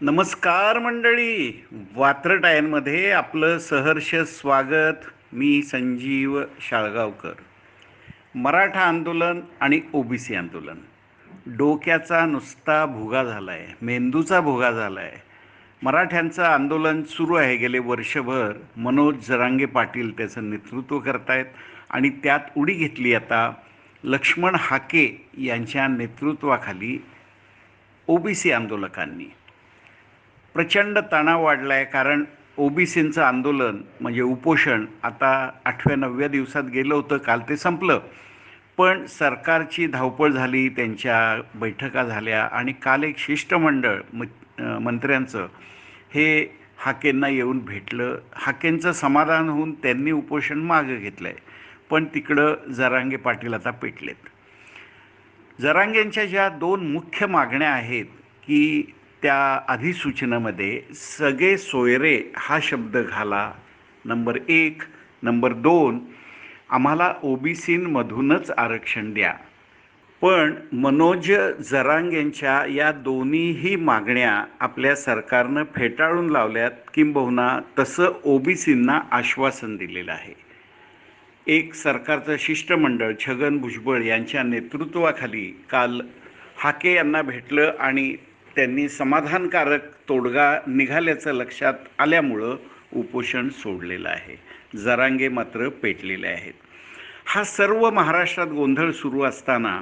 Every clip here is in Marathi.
नमस्कार मंडळी. वात्रटायनमध्ये आपलं सहर्ष स्वागत. मी संजीव शाळगावकर. मराठा आंदोलन आणि ओबीसी आंदोलन. डोक्याचा नुसता भुगा झाला आहे मेंदूचा भुगा झाला आहे मराठ्यांचं आंदोलन सुरू आहे. गेले वर्षभर मनोज जरांगे पाटील त्याचं नेतृत्व करतायत आणि त्यात उडी घेतली आता लक्ष्मण हाके यांच्या नेतृत्वाखाली ओबीसी आंदोलकांनी. प्रचंड तणाव वाढला आहे कारण ओबीसींचं आंदोलन म्हणजे उपोषण आता आठव्या नवव्या दिवसात गेलं होतं काल ते संपलं. पण सरकारची धावपळ झाली त्यांच्या बैठका झाल्या आणि काल एक शिष्टमंडळ म मंत्र्यांचं हे हाकेंना येऊन भेटलं. हाकेंचं समाधान होऊन त्यांनी उपोषण मागं घेतलं आहे पण तिकडं जरांगे पाटील आता पेटलेत. जरांगेंच्या ज्या दोन मुख्य मागण्या आहेत की त्या अधिसूचनामध्ये सगळे सोयरे हा शब्द घाला. नंबर एक. नंबर दोन. आम्हाला ओबीसींमधूनच आरक्षण द्या. पण मनोज जरांग यांच्या या दोन्हीही मागण्या आपल्या सरकारनं फेटाळून लावल्यात किंबहुना तसं ओबीसींना आश्वासन दिलेलं आहे. एक सरकारचं शिष्टमंडळ छगन भुजबळ यांच्या नेतृत्वाखाली काल हाके यांना भेटलं आणि त्यांनी समाधानकारक तोडगा निघाल्याचं लक्षात आल्यामुळं उपोषण सोडलेलं आहे. जरांगे मात्र पेटलेले आहेत. हा सर्व महाराष्ट्रात गोंधळ सुरू असताना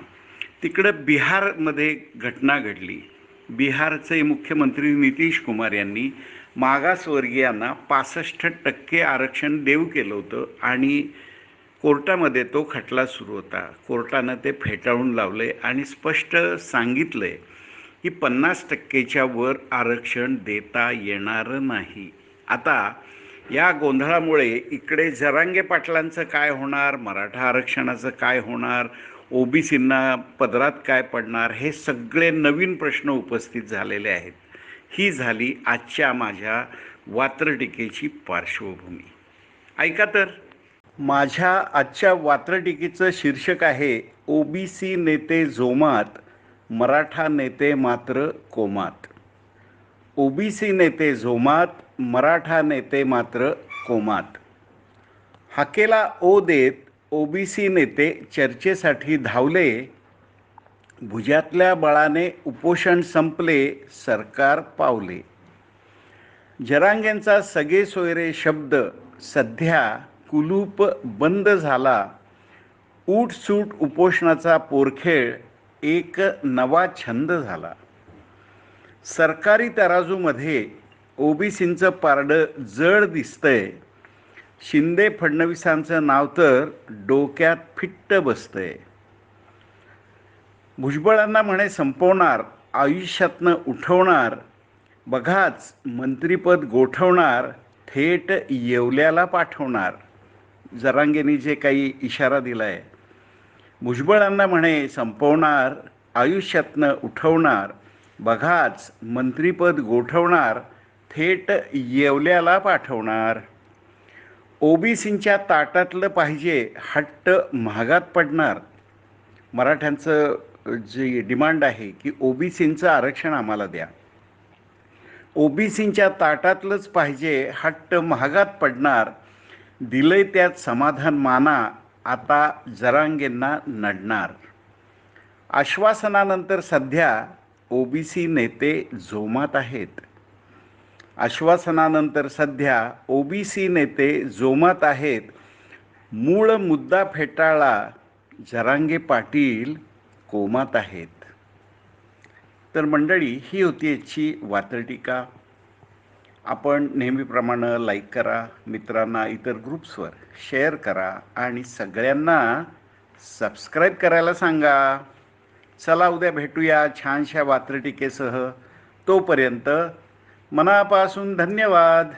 तिकडं बिहारमध्ये घटना घडली. बिहारचे मुख्यमंत्री नितीश कुमार यांनी मागासवर्गीयांना पासष्ट टक्के आरक्षण देऊ केलं होतं आणि कोर्टामध्ये तो खटला सुरू होता. कोर्टानं ते फेटाळून लावले आणि स्पष्ट सांगितलं आहे की पन्नास टक्केच्या वर आरक्षण देता येणार नाही. आता या गोंधळामुळे इकडे जरांगे पाटलांचं काय होणार मराठा आरक्षणाचं काय होणार ओबीसींना पदरात काय पडणार हे सगळे नवीन प्रश्न उपस्थित झालेले आहेत. ही झाली आजच्या माझ्या वात्रटिकेची पार्श्वभूमी. ऐका तर. माझ्या आजच्या वात्रटिकेचं शीर्षक आहे ओबीसी नेते जोमात मराठा नेते मात्र कोमात. ओबीसी नेते झोमात मराठा नेते मात्र कोमात. हाकेला ओ देत ओबीसी नेते चर्चेसाठी धावले भुजातल्या बळाने उपोषण संपले सरकार पावले. जरांगेंचा सगळे सोयरे शब्द सध्या कुलूप बंद झाला. ऊटसूट उपोषणाचा पोरखेळ एक नवा छंद झाला. सरकारी तराजूमध्ये ओबीसींचं पारडं जड दिसतंय. शिंदे फडणवीसांचं नाव तर डोक्यात फिट्ट बसतंय. भुजबळांना म्हणे संपवणार आयुष्यातनं उठवणार. बघाच मंत्रीपद गोठवणार थेट येवल्याला पाठवणार. जरांगेनी जे काही इशारा दिला आहे भुजबळांना म्हणे संपवणार आयुष्यातनं उठवणार बघाच मंत्रीपद गोठवणार थेट येवल्याला पाठवणार. ओबीसींच्या ताटातलं पाहिजे हट्ट महागात पडणार. मराठ्यांचं जे डिमांड आहे की ओबीसींचं आरक्षण आम्हाला द्या. ओबीसींच्या ताटातलंच पाहिजे हट्ट महागात पडणार. दिलंय त्यात समाधान माना आता जरांगेंना नडणार. आश्वासनानंतर सध्या ओबीसी नेते जोमात आहेत. आश्वासनानंतर सध्या ओबीसी नेते जोमात आहेत. मूळ मुद्दा फेटाळला जरांगे पाटील कोमात आहेत. तर मंडळी ही होती याची वात्रटिका आपण नेहमीप्रमाणे लाईक करा मित्रांना इतर ग्रुप्सवर शेअर करा आणि सगळ्यांना सबस्क्राईब करायला सांगा. चला उद्या भेटूया छानशा वात्रटिकेसह. तोपर्यंत मनापासून धन्यवाद.